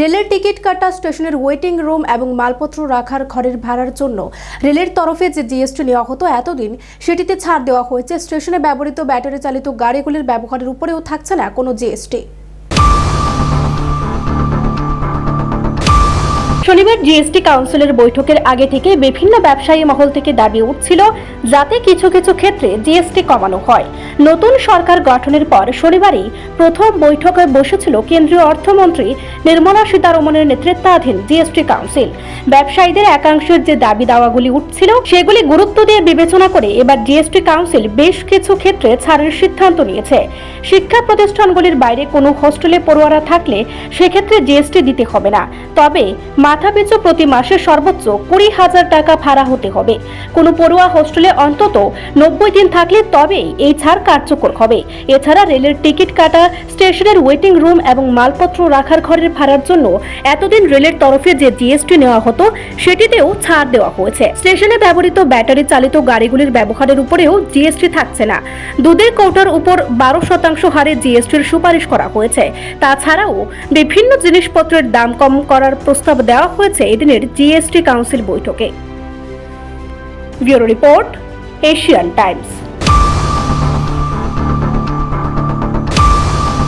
রেলের টিকিট কাটা স্টেশনের ওয়েটিং রুম এবং মালপত্র রাখার ঘরের ভাড়ার জন্য রেলের তরফে যে জিএসটি নেওয়া হতো এতদিন, সেটিতে ছাড় দেওয়া হয়েছে। স্টেশনে ব্যবহৃত ব্যাটারি চালিত গাড়িগুলির ব্যবহারের উপরেও থাকছে না কোনো জিএসটি। শনিবার জিএসটি কাউন্সিলের বৈঠকের আগে থেকে বিভিন্ন ব্যবসায়ী মহল থেকে দাবি উঠছিল যাতে কিছু কিছু ক্ষেত্রে জিএসটি কমানো হয়। নতুন সরকার গঠনের পর শনিবারই প্রথম বৈঠকে বসেছিল কেন্দ্রীয় অর্থমন্ত্রী নির্মলা সীতারমণের নেতৃত্বাধীন জিএসটি কাউন্সিল। ব্যবসায়ীদের একাংশের যে দাবি দাওয়াগুলি উঠছিল, সেগুলি গুরুত্ব দিয়ে বিবেচনা করে এবার জিএসটি কাউন্সিল বেশ কিছু ক্ষেত্রে ছাড়ের সিদ্ধান্ত নিয়েছে। শিক্ষা প্রতিষ্ঠানগুলির বাইরে কোনো হোস্টেলে পড়ুয়ারা থাকলে সেক্ষেত্রে জিএসটি দিতে হবে না। তবে মাথাপিছু প্রতি মাসে সর্বোচ্চ কুড়ি হাজার টাকা ভাড়া হতে হবে। কোনো পড়ুয়া হোস্টেলে অন্তত নব্বই দিন থাকলে তবেই এই ছাড় কার্যকর হবে। এছাড়া রেলের টিকিট কাটা, স্টেশনের ওয়েটিং রুম এবং মালপত্র রাখার ঘরের ভাড়ার জন্য এতদিন রেলের তরফে যে জিএসটি নেওয়া হতো, সেটিতেও ছাড় দেওয়া হয়েছে। স্টেশনে ব্যবহৃত ব্যাটারি চালিত গাড়িগুলির ব্যবহারের উপরেও জিএসটি থাকছে না। দুধের কৌটার উপর বারো শতাংশ হারে জিএসটির সুপারিশ করা হয়েছে। তাছাড়াও বিভিন্ন জিনিসপত্রের দাম কম করার প্রস্তাব দেওয়া হয়েছে এদিনের জিএসটি কাউন্সিল বৈঠকে। Bureau report Asian Times.